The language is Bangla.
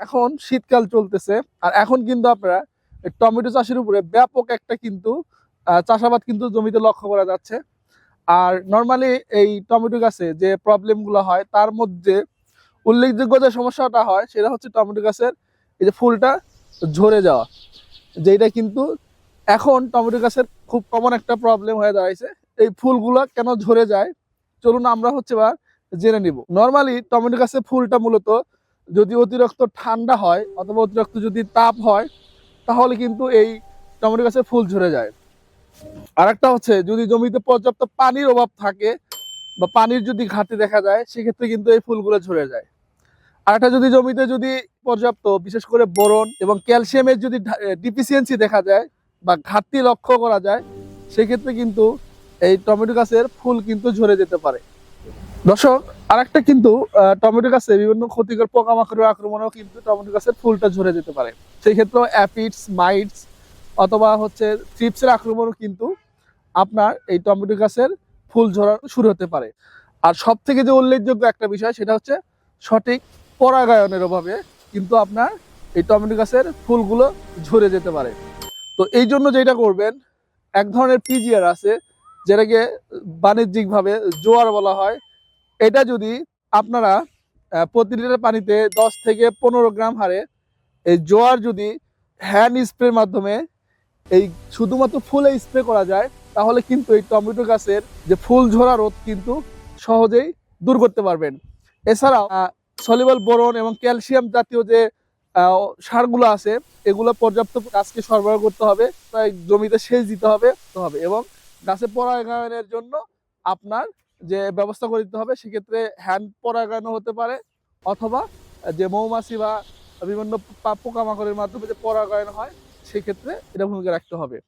এখন শীতকাল চলতেছে, আর এখন কিন্তু আপনারা টমেটো চাষের উপরে ব্যাপক একটা কিন্তু চাষাবাদ কিন্তু জমিতে লক্ষ্য করা যাচ্ছে। আর নর্মালি এই টমেটো গাছে যে প্রবলেমগুলো হয়, তার মধ্যে উল্লেখযোগ্য যে সমস্যাটা হয়, সেটা হচ্ছে টমেটো গাছের এই যে ফুলটা ঝরে যাওয়া যেটা কিন্তু এখন টমেটো গাছের খুব কমন একটা প্রবলেম হয়ে দাঁড়াইছে। এই ফুলগুলো কেন ঝরে যায়? চলুন আমরা হচ্ছে বা জেনে নিব। নর্মালি টমেটো গাছের ফুলটা মূলত যদি অতিরিক্ত ঠান্ডা হয় অথবা অতিরিক্ত যদি তাপ হয়, তাহলে কিন্তু এই টমেটো গাছের ফুল ঝরে যায়। আরেকটা হচ্ছে, যদি জমিতে পর্যাপ্ত পানির অভাব থাকে বা পানির যদি ঘাটতি দেখা যায়, সেক্ষেত্রে কিন্তু এই ফুলগুলো ঝরে যায়। আরেকটা, যদি জমিতে যদি পর্যাপ্ত, বিশেষ করে বোরন এবং ক্যালসিয়ামের যদি ডিফিসিয়েন্সি দেখা যায় বা ঘাটতি লক্ষ্য করা যায়, সেক্ষেত্রে কিন্তু এই টমেটো গাছের ফুল কিন্তু ঝরে যেতে পারে। দর্শক আরেকটা কিন্তু টমেটো গাছে বিভিন্ন ক্ষতিকর পোকামাকড়ের আক্রমণেও কিন্তু টমেটো গাছের ফুলটা ঝরে যেতে পারে। সেই ক্ষেত্রে অ্যাপিডস মাইটস অথবা হচ্ছে থ্রিপসের আক্রমণও কিন্তু আপনার এই টমেটো গাছের ফুল ঝরা শুরু হতে পারে। আর সব থেকে যে উল্লেখযোগ্য একটা বিষয়, সেটা হচ্ছে সঠিক পরাগায়নের অভাবে কিন্তু আপনার এই টমেটো গাছের ফুলগুলো ঝরে যেতে পারে। তো এই জন্য যেটা করবেন, এক ধরনের পিজিআর আছে, যেটাকে বাণিজ্যিকভাবে জোয়ার বলা হয়। এটা যদি আপনারা প্রতি লিটার পানিতে দশ থেকে পনেরো গ্রাম হারে এই জোয়ার যদি হ্যান্ড স্প্রের মাধ্যমে এই শুধুমাত্র ফুলে স্প্রে করা যায়, তাহলে কিন্তু এই টমেটো গাছের যে ফুল ঝরা রোধ কিন্তু সহজেই দূর করতে পারবেন। এছাড়াও সলিবল বোরন এবং ক্যালসিয়াম জাতীয় যে সারগুলো আছে, এগুলো পর্যাপ্ত গাছকে সরবরাহ করতে হবে, তাই জমিতে সেচ দিতে হবে হবে এবং গাছে পরাগায়নের জন্য আপনার যে ব্যবস্থা করে দিতে হবে, সেক্ষেত্রে হ্যান্ড পরাগায়নও হতে পারে, অথবা যে মৌমাছি বা বিভিন্ন পোকামাকড়ের মাধ্যমে যে পরাগায়ন হয়, সেক্ষেত্রে এটা ভূমিকা রাখতে হবে।